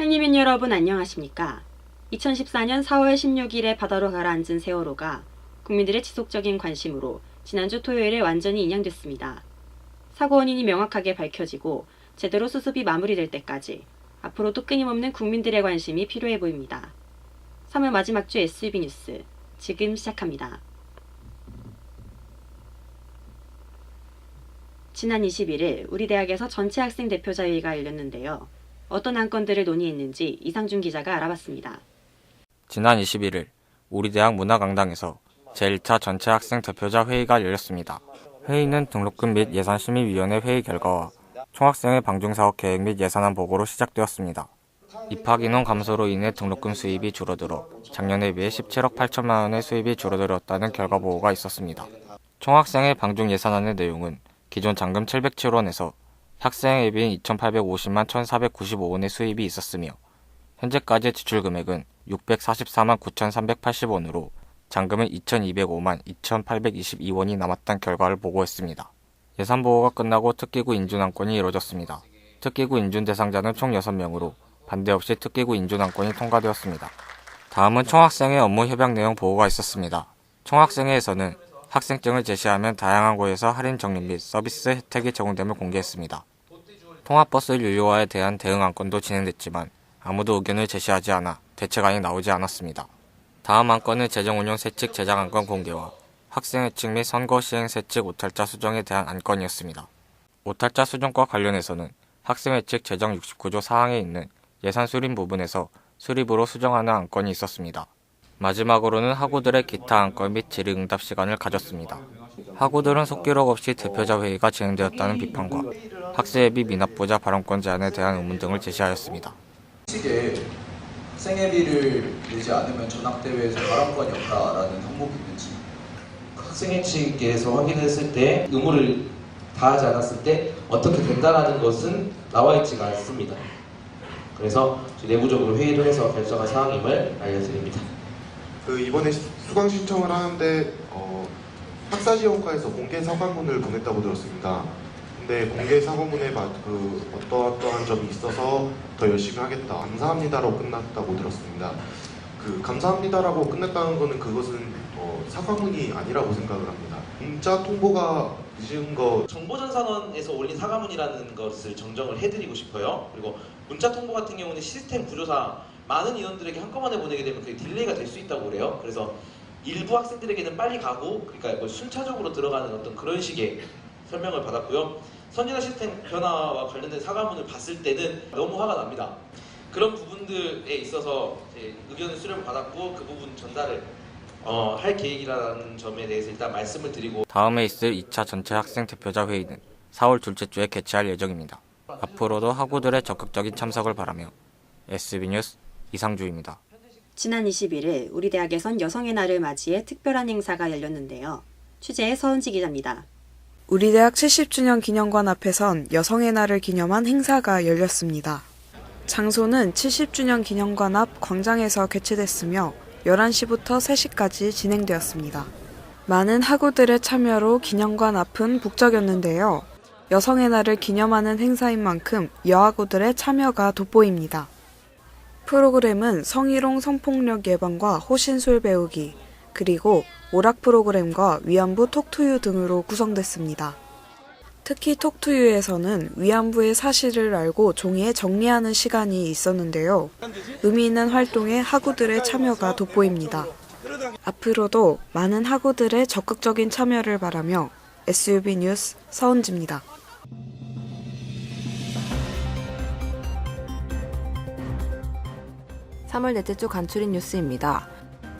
행리민 여러분 안녕하십니까? 2014년 4월 16일에 바다로 가라앉은 세월호가 국민들의 지속적인 관심으로 지난주 토요일에 완전히 인양됐습니다. 사고 원인이 명확하게 밝혀지고 제대로 수습이 마무리될 때까지 앞으로도 끊임없는 국민들의 관심이 필요해 보입니다. 3월 마지막 주 SB 뉴스 지금 시작합니다. 지난 21일 우리 대학에서 전체 학생 대표자회의가 열렸는데요. 어떤 안건들을 논의했는지 이상준 기자가 알아봤습니다. 지난 21일 우리 대학 문화강당에서 제1차 전체 학생 대표자 회의가 열렸습니다. 회의는 등록금 및 예산심의위원회 회의 결과와 총학생회 방중사업 계획 및 예산안 보고로 시작되었습니다. 입학 인원 감소로 인해 등록금 수입이 줄어들어 작년에 비해 17억 8천만 원의 수입이 줄어들었다는 결과 보고가 있었습니다. 총학생회 방중 예산안의 내용은 기존 잔금 707원에서 학생 앱인 2,850만 1,495원의 수입이 있었으며 현재까지 지출 금액은 644만 9,380원으로 잔금은 2,205만 2,822원이 남았다는 결과를 보고했습니다. 예산 보고가 끝나고 특기구 인준 안건이 이루어졌습니다. 특기구 인준 대상자는 총 6명으로 반대 없이 특기구 인준 안건이 통과되었습니다. 다음은 총학생회 업무 협약 내용 보고가 있었습니다. 총학생회에서는 학생증을 제시하면 다양한 곳에서 할인 적립 및 서비스 혜택이 제공됨을 공개했습니다. 통합버스 유료화에 대한 대응 안건도 진행됐지만 아무도 의견을 제시하지 않아 대책안이 나오지 않았습니다. 다음 안건은 재정운용 세칙 제작 안건 공개와 학생회칙 및 선거 시행 세칙 오탈자 수정에 대한 안건이었습니다. 오탈자 수정과 관련해서는 학생회칙 제정 69조 사항에 있는 예산 수립 부분에서 수립으로 수정하는 안건이 있었습니다. 마지막으로는 학우들의 기타 안건 및 질의응답 시간을 가졌습니다. 학우들은 속기록 없이 대표자 회의가 진행되었다는 비판과 학생회비 미납부자 발언권 제한에 대한 의문 등을 제시하였습니다. 식에 학생회비를 내지 않으면 전학대회에서 발언권이 없다라는 항목이 있는지 학생회 측에서 확인했을 때 의무를 다하지 않았을 때 어떻게 된다라는 것은 나와 있지가 않습니다. 그래서 내부적으로 회의를 해서 결정한 사항임을 알려드립니다. 그 이번에 시- 수강 신청을 하는데 어, 학사지원과에서 공개 사과문을 보냈다고 들었습니다. 근데 공개 사과문에 마- 그 어떠어떠한 점이 있어서 더 열심히 하겠다, 감사합니다라고 끝났다고 들었습니다. 그 감사합니다라고 끝났다는 거는 그것은 어, 사과문이 아니라고 생각을 합니다. 문자 통보가 늦은 거 정보전산원에서 올린 사과문이라는 것을 정정을 해드리고 싶어요. 그리고 문자 통보 같은 경우는 시스템 구조상 많은 인원들에게 한꺼번에 보내게 되면 그게 딜레이가 될 수 있다고 그래요. 그래서 일부 학생들에게는 빨리 가고 그러니까 뭐 순차적으로 들어가는 어떤 그런 식의 설명을 받았고요. 선진화 시스템 변화와 관련된 사과문을 봤을 때는 너무 화가 납니다. 그런 부분들에 있어서 제 의견을 수렴을 받았고 그 부분 전달을 어, 할 계획이라는 점에 대해서 일단 말씀을 드리고 다음에 있을 2차 전체 학생 대표자 회의는 4월 둘째 주에 개최할 예정입니다. 앞으로도 학우들의 적극적인 참석을 바라며 SB뉴스 이상주입니다. 지난 21일 우리 대학에선 여성의 날을 맞이해 특별한 행사가 열렸는데요. 취재의 서은지 기자입니다. 우리 대학 70주년 기념관 앞에선 여성의 날을 기념한 행사가 열렸습니다. 장소는 70주년 기념관 앞 광장에서 개최됐으며 11시부터 3시까지 진행되었습니다. 많은 학우들의 참여로 기념관 앞은 북적였는데요. 여성의 날을 기념하는 행사인 만큼 여학우들의 참여가 돋보입니다. 프로그램은 성희롱 성폭력 예방과 호신술 배우기, 그리고 오락 프로그램과 위안부 톡투유 등으로 구성됐습니다. 특히 톡투유에서는 위안부의 사실을 알고 종이에 정리하는 시간이 있었는데요. 의미 있는 활동에 학우들의 참여가 돋보입니다. 앞으로도 많은 학우들의 적극적인 참여를 바라며 SUB 뉴스 서은지입니다. 삼월 넷째 주 간추린 뉴스입니다.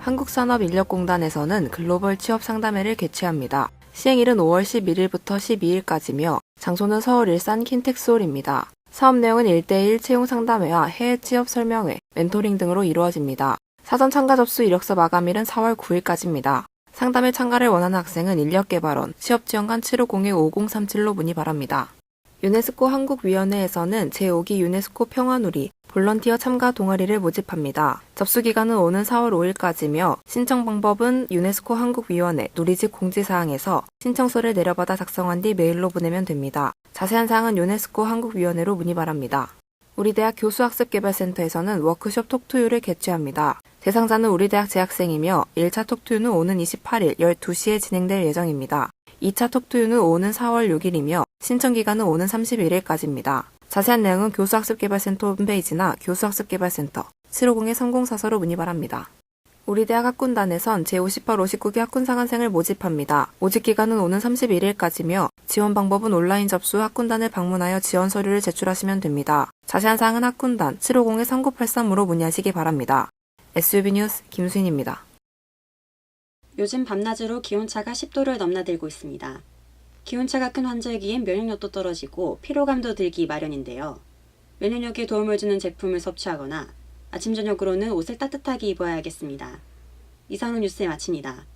한국산업인력공단에서는 글로벌 취업 상담회를 개최합니다. 시행일은 5월 11일부터 12일까지며 장소는 서울 일산 킨텍스홀입니다. 사업 내용은 1대1 채용 상담회와 해외 취업 설명회, 멘토링 등으로 이루어집니다. 사전 참가 접수 이력서 마감일은 4월 9일까지입니다. 상담회 참가를 원하는 학생은 인력개발원, 취업지원관 7502-5037로 문의 바랍니다. 유네스코 한국위원회에서는 제5기 유네스코 평화누리 볼런티어 참가 동아리를 모집합니다. 접수 기간은 오는 4월 5일까지며 신청 방법은 유네스코 한국위원회 누리집 공지사항에서 신청서를 내려받아 작성한 뒤 메일로 보내면 됩니다. 자세한 사항은 유네스코 한국위원회로 문의 바랍니다. 우리 대학 교수학습개발센터에서는 워크숍 톡투유를 개최합니다. 대상자는 우리 대학 재학생이며 1차 톡투유는 오는 28일 12시에 진행될 예정입니다. 2차 톡투유는 오는 4월 6일이며 신청 기간은 오는 31일까지입니다. 자세한 내용은 교수학습개발센터 홈페이지나 교수학습개발센터 750-3044로 문의 바랍니다. 우리 대학 학군단에선 제58, 59기 학군 상한생을 모집합니다. 모집 기간은 오는 31일까지며 지원 방법은 온라인 접수 학군단을 방문하여 지원 서류를 제출하시면 됩니다. 자세한 사항은 학군단 750-3983으로 문의하시기 바랍니다. SUB 뉴스 김수인입니다. 요즘 밤낮으로 기온차가 10도를 넘나들고 있습니다. 기온차가 큰 환절기엔 면역력도 떨어지고 피로감도 들기 마련인데요. 면역력에 도움을 주는 제품을 섭취하거나 아침 저녁으로는 옷을 따뜻하게 입어야겠습니다. 이상은 뉴스에 마칩니다.